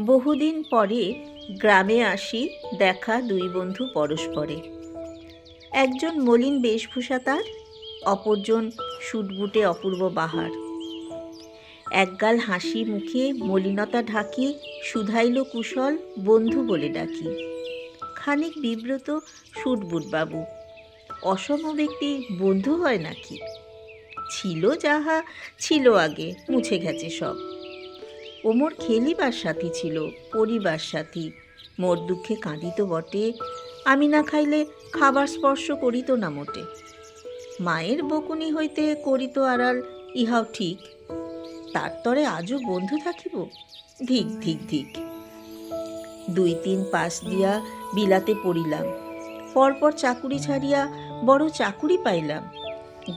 বহুদিন পরে গ্রামে আসি দেখা দুই বন্ধু পরস্পরে। একজন মলিন বেশভূষা তার, অপরজন সুটবুটে অপূর্ব বাহার। একগাল হাসি মুখে মলিনতা ঢাকি, শুধাইল কুশল বন্ধু বলে ডাকি। খানিক বিব্রত সুটবুট বাবু, অসম ব্যক্তি বন্ধু হয় নাকি? ছিল যাহা, ছিল আগে, মুছে গেছে সব। ওমর খেলিবার সাথী ছিল, পরিবার সাথী। মোর দুঃখে কাঁদিত বটে, আমি না খাইলে খাবার স্পর্শ করিত না মোটে। মায়ের বকুনি হইতে করিত আড়াল, ইহাও ঠিক। তার তরে আজও বন্ধু থাকিব? ধিক ধিক ধিক। দুই তিন পাশ দিয়া বিলাতে পড়িলাম। পরপর চাকুরি ছাড়িয়া বড় চাকুরি পাইলাম।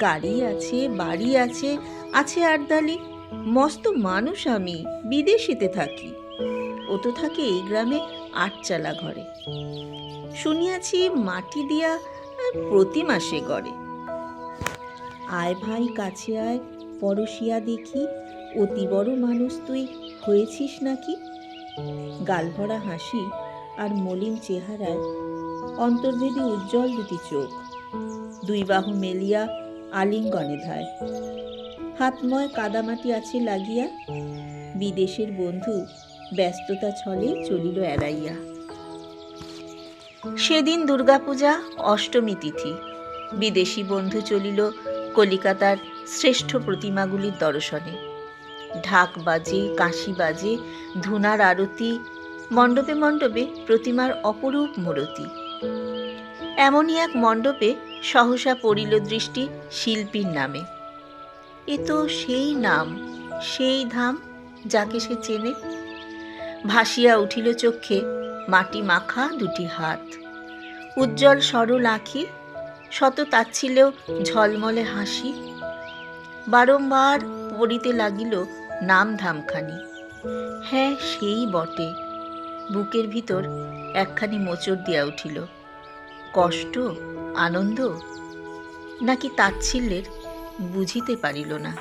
গাড়ি আছে, বাড়ি আছে আছে আরদালি মস্ত মানুষ আমি, বিদেশিতে থাকি। ও তো থাকে এই গ্রামে আটচালা ঘরে। শুনিয়াছি মাটি দিয়া প্রতি মাসে গড়ে। আয় ভাই, কাছে আয় পরশিয়া দেখি, অতি বড় মানুষ তুই হয়েছিস নাকি? গালভরা হাসি আর মলিন চেহারায় অন্তর্ভেদী উজ্জ্বল দুটি চোখ। দুই বাহু মেলিয়া আলিঙ্গনে ধায়। হাতময় কাদামাটি আছে লাগিয়া। বিদেশের বন্ধু ব্যস্ততা ছলে চলিল এড়াইয়া। সেদিন দুর্গাপূজা অষ্টমী তিথি। বিদেশি বন্ধু চলিল কলিকাতার শ্রেষ্ঠ প্রতিমাগুলির দর্শনে। ঢাক বাজে, কাশি বাজে, ধুনার আরতি, মণ্ডপে মণ্ডপে প্রতিমার অপরূপ মূরতি। এমনই এক মণ্ডপে সহসা পড়িল দৃষ্টি শিল্পীর নামে। এ তো সেই নাম, সেই ধাম যাকে সে চেনে। ভাসিয়া উঠিল চক্ষে মাটি মাখা দুটি হাত। উজ্জ্বল সরল আঁখি, শত তাচ্ছিলেও ঝলমলে হাসি। বারংবার পড়িতে লাগিল নাম ধামখানি। হ্যাঁ সেই বটে। বুকের ভিতর একখানি মোচড় দিয়া উঠিল। কষ্ট, আনন্দ, নাকি তাচ্ছিল্যের বুঝিতে পারিল না।